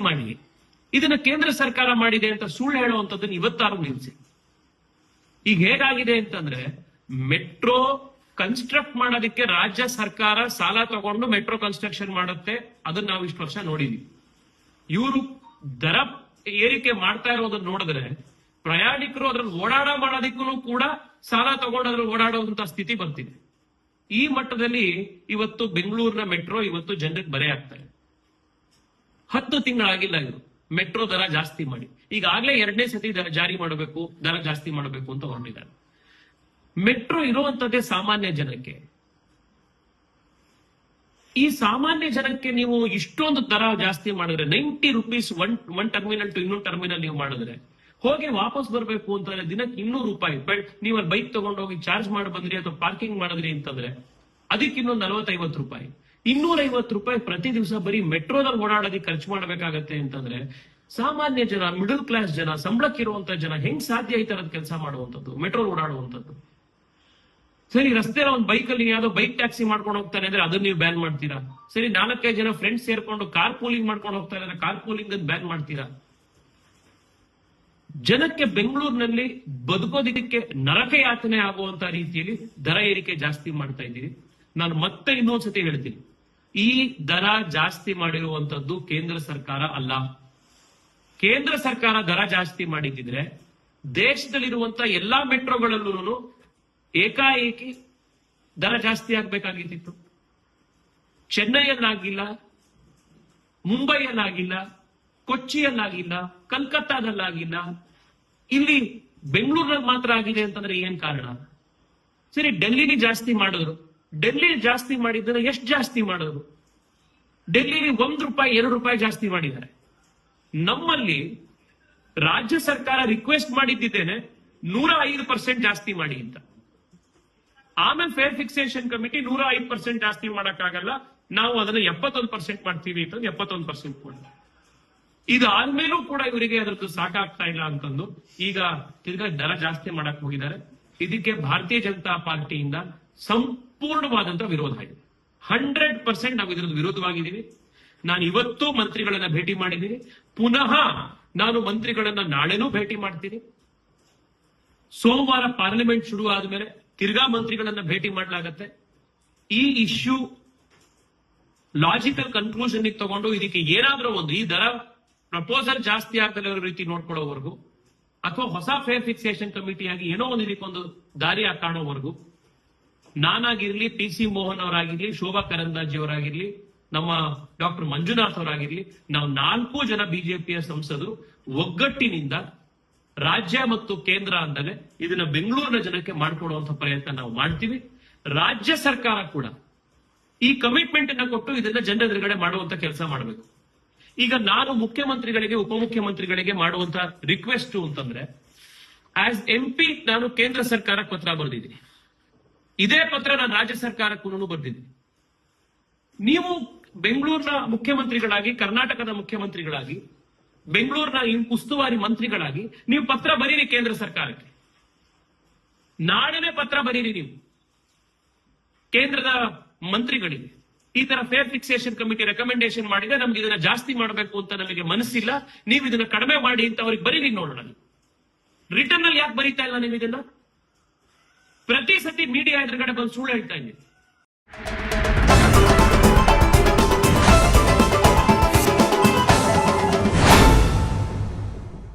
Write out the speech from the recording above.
ಮಾಡಿ. ಇದನ್ನ ಕೇಂದ್ರ ಸರ್ಕಾರ ಮಾಡಿದೆ ಅಂತ ಸುಳ್ಳು ಹೇಳುವಂತದ್ದನ್ನ ಇವತ್ತಾರು ನಿಲ್ಸಿ. ಈಗ ಹೇಗಾಗಿದೆ ಅಂತಂದ್ರೆ ಮೆಟ್ರೋ ಕನ್ಸ್ಟ್ರಕ್ಟ್ ಮಾಡೋದಕ್ಕೆ ರಾಜ್ಯ ಸರ್ಕಾರ ಸಾಲ ತಗೊಂಡು ಮೆಟ್ರೋ ಕನ್ಸ್ಟ್ರಕ್ಷನ್ ಮಾಡುತ್ತೆ. ಅದನ್ನ ನಾವು ಇಷ್ಟು ವರ್ಷ ನೋಡಿದೀವಿ. ಇವರು ದರ ಏರಿಕೆ ಮಾಡ್ತಾ ಇರೋದನ್ನ ನೋಡಿದ್ರೆ ಪ್ರಯಾಣಿಕರು ಅದ್ರಲ್ಲಿ ಓಡಾಡ ಮಾಡೋದಕ್ಕೂ ಕೂಡ ಸಾಲ ತಗೊಂಡು ಅದ್ರಲ್ಲಿ ಓಡಾಡುವಂತ ಸ್ಥಿತಿ ಬರ್ತಿದೆ. ಈ ಮಟ್ಟದಲ್ಲಿ ಇವತ್ತು ಬೆಂಗಳೂರಿನ ಮೆಟ್ರೋ ಇವತ್ತು ಜನರಿಗೆ ಬರೆ ಆಗ್ತಾ ಇದೆ. ಹತ್ತು ತಿಂಗಳಾಗಿಲ್ಲ ಇವರು. ಮೆಟ್ರೋ ದರ ಜಾಸ್ತಿ ಮಾಡಿ. ಈಗಾಗಲೇ ಎರಡನೇ ಸತಿ ದರ ಜಾರಿ ಮಾಡಬೇಕು, ದರ ಜಾಸ್ತಿ ಮಾಡಬೇಕು ಅಂತ ಹೊರಟಿದ್ದಾರೆ. ಮೆಟ್ರೋ ಇರುವಂತದ್ದೇ ಸಾಮಾನ್ಯ ಜನಕ್ಕೆ. ಈ ಸಾಮಾನ್ಯ ಜನಕ್ಕೆ ನೀವು ಇಷ್ಟೊಂದು ದರ ಜಾಸ್ತಿ ಮಾಡಿದ್ರೆ, ninety rupees one one terminal to ಇನ್ನೊಂದು ಟರ್ಮಿನಲ್ ನೀವು ಮಾಡಿದ್ರೆ, ಹೋಗಿ ವಾಪಸ್ ಬರಬೇಕು ಅಂತಂದ್ರೆ ದಿನಕ್ಕೆ ಇನ್ನೂರು ರೂಪಾಯಿ. ಬಟ್ ನೀವು ಬೈಕ್ ತಗೊಂಡು ಹೋಗಿ ಚಾರ್ಜ್ ಮಾಡಿ ಬಂದ್ರಿ ಅಥವಾ ಪಾರ್ಕಿಂಗ್ ಮಾಡಿದ್ರಿ ಅಂತಂದ್ರೆ ಅದಕ್ಕೆ ನಲವತ್ತೈವತ್ತು ರೂಪಾಯಿ. ಇನ್ನೂರೈವತ್ತು ರೂಪಾಯಿ ಪ್ರತಿ ದಿವಸ ಬರೀ ಮೆಟ್ರೋದಲ್ಲಿ ಓಡಾಡೋದಕ್ಕೆ ಖರ್ಚು ಮಾಡಬೇಕಾಗತ್ತೆ ಅಂತಂದ್ರೆ ಸಾಮಾನ್ಯ ಜನ ಮಿಡಲ್ ಕ್ಲಾಸ್ ಜನ, ಸಂಬಳಕ್ಕಿರುವಂತ ಜನ ಹೆಂಗ್ ಸಾಧ್ಯ ಈ ತರದ ಕೆಲಸ ಮಾಡುವಂತದ್ದು ಮೆಟ್ರೋ ಓಡಾಡುವಂತದ್ದು ಸರಿ ರಸ್ತೆ ಒಂದು ಬೈಕ್ ಅಲ್ಲಿ ಯಾವ್ದೋ ಬೈಕ್ ಟ್ಯಾಕ್ಸಿ ಮಾಡ್ಕೊಂಡು ಹೋಗ್ತಾರೆ ಅಂದ್ರೆ ಅದನ್ನ ನೀವು ಬ್ಯಾನ್ ಮಾಡ್ತೀರಾ? ಸರಿ, ನಾಲ್ಕೈದು ಜನ ಫ್ರೆಂಡ್ಸ್ ಸೇರ್ಕೊಂಡು ಕಾರ್ ಪೂಲಿಂಗ್ ಮಾಡ್ಕೊಂಡು ಹೋಗ್ತಾರೆ ಅಂದ್ರೆ ಕಾರ್ ಪೂಲಿಂಗ್ ಬ್ಯಾನ್ ಮಾಡ್ತೀರಾ? ಜನಕ್ಕೆ ಬೆಂಗಳೂರಿನಲ್ಲಿ ಬದುಕೋದಿಕ್ಕೆ ನರಕ ಯಾತನೆ ಆಗುವಂತ ರೀತಿಯಲ್ಲಿ ದರ ಏರಿಕೆ ಜಾಸ್ತಿ ಮಾಡ್ತಾ ಇದ್ದೀರಿ. ನಾನು ಮತ್ತೆ ಇನ್ನೊಂದ್ಸತಿ ಹೇಳ್ತೀನಿ. ಈ ದರ ಜಾಸ್ತಿ ಮಾಡಿರುವಂತದ್ದು ಕೇಂದ್ರ ಸರ್ಕಾರ ಅಲ್ಲ. ಕೇಂದ್ರ ಸರ್ಕಾರ ದರ ಜಾಸ್ತಿ ಮಾಡಿದ್ದಿದ್ರೆ ದೇಶದಲ್ಲಿರುವಂತ ಎಲ್ಲಾ ಮೆಟ್ರೋಗಳಲ್ಲೂ ಏಕಾಏಕಿ ದರ ಜಾಸ್ತಿ ಆಗ್ಬೇಕಾಗಿತ್ತು ಚೆನ್ನೈಯಲ್ಲಾಗಿಲ್ಲ, ಮುಂಬೈಯಲ್ಲಾಗಿಲ್ಲ, ಕೊಚ್ಚಿಯಲ್ಲಾಗಿಲ್ಲ, ಕಲ್ಕತ್ತಾದಲ್ಲಾಗಿಲ್ಲ. ಇಲ್ಲಿ ಬೆಂಗಳೂರಿನಲ್ಲಿ ಮಾತ್ರ ಆಗಿದೆ ಅಂತಂದ್ರೆ ಏನ್ ಕಾರಣ? ಸರಿ, ಡೆಲ್ಲಿಲಿ ಜಾಸ್ತಿ ಮಾಡಿದ್ರು. ಡೆಲ್ಲಿ ಜಾಸ್ತಿ ಮಾಡಿದ್ರೆ ಎಷ್ಟು ಜಾಸ್ತಿ ಮಾಡೋದು? ಡೆಲ್ಲಿಲಿ ಒಂದ್ ರೂಪಾಯಿ, ಎರಡು ರೂಪಾಯಿ ಜಾಸ್ತಿ ಮಾಡಿದ್ದಾರೆ. ನಮ್ಮಲ್ಲಿ ರಾಜ್ಯ ಸರ್ಕಾರ ರಿಕ್ವೆಸ್ಟ್ ಮಾಡಿದ್ದೇನೆ ನೂರ ಐದು ಪರ್ಸೆಂಟ್ ಜಾಸ್ತಿ ಮಾಡಿ ಅಂತ. ಆಮೇಲೆ ಫೇರ್ ಫಿಕ್ಸೇಷನ್ ಕಮಿಟಿ ನೂರ ಐದು ಪರ್ಸೆಂಟ್ ಜಾಸ್ತಿ ಮಾಡಕ್ಕಾಗಲ್ಲ, ನಾವು ಅದನ್ನ ಎಪ್ಪತ್ತೊಂದು ಪರ್ಸೆಂಟ್ ಮಾಡ್ತೀವಿ ಅಂತಂದು ಎಪ್ಪತ್ತೊಂದು ಪರ್ಸೆಂಟ್ ಇದು ಆದ್ಮೇಲೂ ಕೂಡ ಇವರಿಗೆ ಅದ್ರದ್ದು ಸಾಕಾಗ್ತಾ ಇಲ್ಲ ಅಂತಂದು ಈಗ ತಿರ್ಗಾ ದರ ಜಾಸ್ತಿ ಮಾಡಕ್ ಹೋಗಿದ್ದಾರೆ. ಇದಕ್ಕೆ ಭಾರತೀಯ ಜನತಾ ಪಾರ್ಟಿಯಿಂದ ಸಂಪೂರ್ಣವಾದಂತ ವಿರೋಧ ಇದೆ ಹಂಡ್ರೆಡ್ ಪರ್ಸೆಂಟ್ ನಾವು ಇದರ ವಿರೋಧವಾಗಿದ್ದೀವಿ. ನಾನು ಇವತ್ತು ಮಂತ್ರಿಗಳನ್ನ ಭೇಟಿ ಮಾಡಿದ್ದೀನಿ. ಪುನಃ ನಾನು ಮಂತ್ರಿಗಳನ್ನ ನಾಳೆನೂ ಭೇಟಿ ಮಾಡ್ತೀನಿ. ಸೋಮವಾರ ಪಾರ್ಲಿಮೆಂಟ್ ಶುರು ಆದ್ಮೇಲೆ ತಿರ್ಗಾ ಮಂತ್ರಿಗಳನ್ನ ಭೇಟಿ ಮಾಡಲಾಗತ್ತೆ. ಈ ಇಶ್ಯೂ ಲಾಜಿಕಲ್ ಕನ್ಕ್ಲೂಷನ್ ತಗೊಂಡು ಇದಕ್ಕೆ ಏನಾದರೂ ಒಂದು, ಈ ದರ ಪ್ರಪೋಸಲ್ ಜಾಸ್ತಿ ಇರೋ ರೀತಿ ನೋಡ್ಕೊಳ್ಳೋವರೆಗೂ, ಅಥವಾ ಹೊಸ ಫೇರ್ ಫಿಕ್ಸೇಷನ್ ಕಮಿಟಿಯಾಗಿ ಏನೋ ಒಂದು ಇದಕ್ಕೊಂದು ದಾರಿ ಕಾಣೋವರೆಗೂ ನಾನಾಗಿರ್ಲಿ ಪಿ ಸಿ ಮೋಹನ್ ಅವರಾಗಿರ್ಲಿ, ಶೋಭಾ ಕರಂದಾಜಿ ಅವರಾಗಿರ್ಲಿ, ನಮ್ಮ ಡಾಕ್ಟರ್ ಮಂಜುನಾಥ್ ಅವರಾಗಿರ್ಲಿ, ನಾವು ನಾಲ್ಕು ಜನ ಬಿಜೆಪಿಯ ಸಂಸದರು, ಒಗ್ಗಟ್ಟಿನಿಂದ ರಾಜ್ಯ ಮತ್ತು ಕೇಂದ್ರ ಅಂದಲೆ ಇದನ್ನ ಬೆಂಗಳೂರಿನ ಜನಕ್ಕೆ ಮಾಡಿಕೊಡುವಂತ ಪ್ರಯತ್ನ ನಾವು ಮಾಡ್ತೀವಿ. ರಾಜ್ಯ ಸರ್ಕಾರ ಕೂಡ ಈ ಕಮಿಟ್ಮೆಂಟ್ ಅನ್ನ ಕೊಟ್ಟು ಇದನ್ನ ಜನರ ಎದುರುಗಡೆ ಮಾಡುವಂತ ಕೆಲಸ ಮಾಡಬೇಕು. ಈಗ ನಾನು ಮುಖ್ಯಮಂತ್ರಿಗಳಿಗೆ, ಉಪಮುಖ್ಯಮಂತ್ರಿಗಳಿಗೆ ಮಾಡುವಂತ ರಿಕ್ವೆಸ್ಟ್ ಅಂತಂದ್ರೆ ಆಸ್ ಎಂ ನಾನು ಕೇಂದ್ರ ಸರ್ಕಾರಕ್ಕೆ ಪತ್ರ ಬರೆದಿದ್ದೀನಿ. ಇದೇ ಪತ್ರ ನಾನು ರಾಜ್ಯ ಸರ್ಕಾರಕ್ಕೂ ಬರೆದಿದ್ದೀನಿ ನೀವು ಬೆಂಗಳೂರಿನ ಮುಖ್ಯಮಂತ್ರಿಗಳಾಗಿ, ಕರ್ನಾಟಕದ ಮುಖ್ಯಮಂತ್ರಿಗಳಾಗಿ, ಬೆಂಗಳೂರಿನ ಉಸ್ತುವಾರಿ ಮಂತ್ರಿಗಳಾಗಿ ನೀವು ಪತ್ರ ಬರೀರಿ ಕೇಂದ್ರ ಸರ್ಕಾರಕ್ಕೆ. ನಾಳೆನೇ ಪತ್ರ ಬರೀರಿ ನೀವು. ಕೇಂದ್ರದ ಮಂತ್ರಿಗಳಿಗೆ. ಈ ತರ ಫೇರ್ ಫಿಕ್ಸೇಷನ್ ಕಮಿಟಿ ರೆಕಮೆಂಡೇಶನ್ ಮಾಡಿದೆ ನಮ್ಗೆ ಇದನ್ನ ಜಾಸ್ತಿ ಮಾಡಬೇಕು ಅಂತ ನಮಗೆ ಮನಸ್ಸಿಲ್ಲ. ನೀವು ಇದನ್ನ ಕಡಿಮೆ ಮಾಡಿ ಅಂತ ಅವ್ರಿಗೆ ಬರೀರಿ ನೋಡೋಣ ರಿಟರ್ನ್ ಅಲ್ಲಿ ಯಾಕೆ ಬರೀತಾ ಇಲ್ಲ ನೀವು ಇದನ್ನ? ಪ್ರತಿ ಸತಿ ಮೀಡಿಯಾ ಎದುರುಗಡೆ ಬಂದು ಸುಳ್ಳು ಹೇಳ್ತಾ ಇದ್ದೀನಿ.